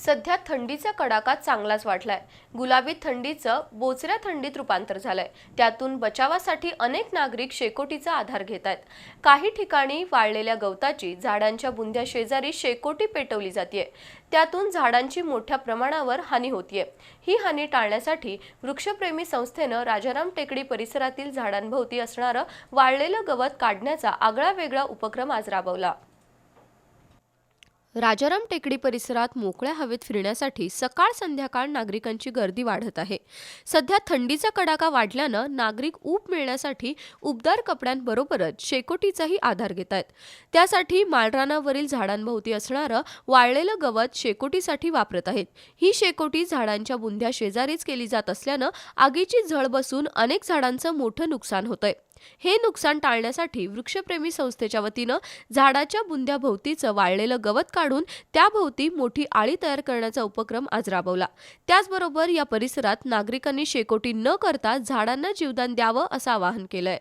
सध्या थंडीचा कडाका चांगलाच वाढलाय. गुलाबी थंडीचं बोचऱ्या थंडीत रूपांतर झालंय. त्यातून बचावासाठी अनेक नागरिक शेकोटीचा आधार घेत आहेत काही ठिकाणी वाळलेल्या गवताची झाडांच्या बुंद्या शेजारी शेकोटी पेटवली जाते त्यातून झाडांची मोठ्या प्रमाणावर हानी होतीये. ही हानी टाळण्यासाठी वृक्षप्रेमी संस्थेनं राजाराम टेकडी परिसरातील झाडांभोवती असणारं वाळलेलं गवत काढण्याचा आगळा वेगळा उपक्रम आज राबवला. राजाराम टेकडी परिसरात मोकळ्या हवेत फिरण्यासाठी सकाळ संध्याकाळ नागरिकांची गर्दी वाढत आहे. सध्या थंडीचा कडाका वाढल्यानं नागरिक ऊब मिळण्यासाठी उबदार कपड्यांबरोबरच शेकोटीचाही आधार घेत आहेत. त्यासाठी माळरानावरील झाडांभोवती असणारं वाळलेलं गवत शेकोटीसाठी वापरत आहेत. ही शेकोटी झाडांच्या बुंध्या शेजारीच केली जात असल्यानं आगीची झळ बसून अनेक झाडांचं मोठं नुकसान होतंय. हे नुकसान टाळण्यासाठी वृक्षप्रेमी संस्थेच्या वतीनं झाडाच्या बुंद्याभोवतीचं वाळलेलं गवत काढून त्याभोवती मोठी आळी तयार करण्याचा उपक्रम आज राबवला. त्याचबरोबर या परिसरात नागरिकांनी शेकोटी न करता झाडांना जीवदान द्यावं असं आवाहन केलंय.